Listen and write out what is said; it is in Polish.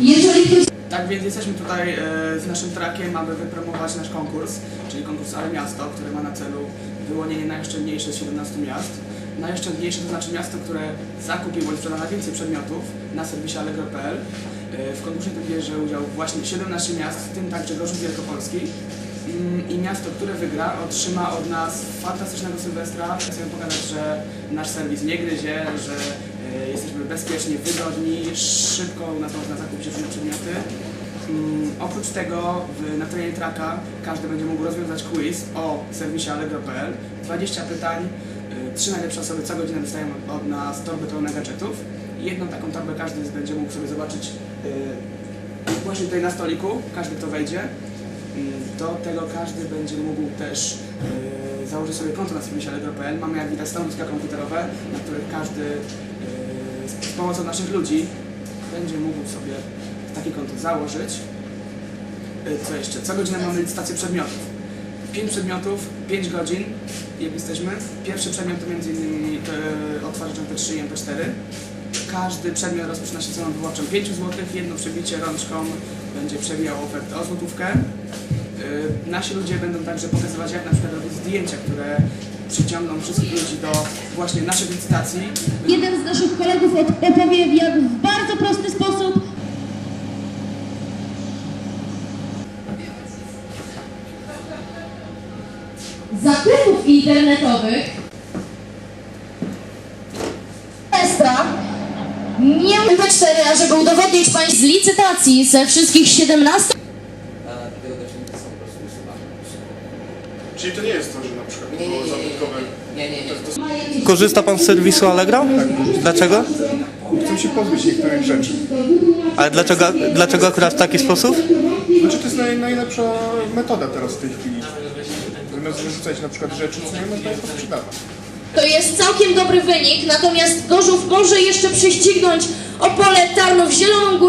Jeżeli ktoś... Tak więc jesteśmy tutaj e, z naszym trakiem, aby wypromować nasz konkurs, czyli konkurs Ale Miasto, który ma na celu wyłonienie najoszczędniejsze z 17 miast. Najoszczędniejsze to znaczy miasto, które zakupiło i sprzeda najwięcej przedmiotów na serwisie allegro.pl. E, W konkursie tym bierze udział właśnie 17 miast, w tym także Gorzów Wielkopolski. Mm, I miasto, które wygra, otrzyma od nas fantastycznego Sylwestra. Chcemy pokazać, że nasz serwis nie gryzie, że e, jesteśmy bezpieczni, wygodni, szybko u nas można zakupić różne przedmioty. Mm, Oprócz tego na terenie traka każdy będzie mógł rozwiązać quiz o serwisie allegro.pl. 20 pytań, trzy najlepsze osoby co godzinę dostają od, nas torby pełne gadżetów. I jedną taką torbę każdy będzie mógł sobie zobaczyć y, właśnie tutaj na stoliku, każdy kto wejdzie. Mm, Do tego każdy będzie mógł też y, założyć sobie konto na serwisie allegro.pl. Mamy jak widać stanowiska komputerowe, na których każdy y, z, pomocą naszych ludzi będzie mógł sobie takie konto założyć. Y, Co jeszcze? Co godzinę mamy licytację przedmiotów. 5 przedmiotów, 5 godzin, jak jesteśmy. Pierwszy przedmiot to e, odtwarzacz MP3 i MP4. Każdy przedmiot rozpoczyna się ceną wyborczą 5 zł, jedno przebicie rączką będzie przewijał ofertę o złotówkę. Y, Nasi ludzie będą także pokazywać, jak na przykład robić zdjęcia, które przyciągną wszystkich ludzi do właśnie naszych licytacji. Jeden z naszych kolegów op- opowie jak w zakupów internetowych Ekstra nie MP4, a żeby udowodnić Państwu z licytacji ze wszystkich 17 a te odnośniki są po prostu usuwane. Czyli to nie jest to, że na przykład Nie, nie, było nie, nie, zabytkowe. nie, nie, nie. Korzysta pan z serwisu Allegro? Dlaczego? Chcą się pozbyć niektórych rzeczy. Ale dlaczego, dlaczego akurat w taki sposób? Znaczy to jest naj, najlepsza metoda teraz w tej chwili. Zamiast wyrzucać na przykład rzeczy, co nie można je posprzedawać. To jest całkiem dobry wynik, natomiast Gorzów może jeszcze prześcignąć Opole, Tarnów, Zieloną Górę.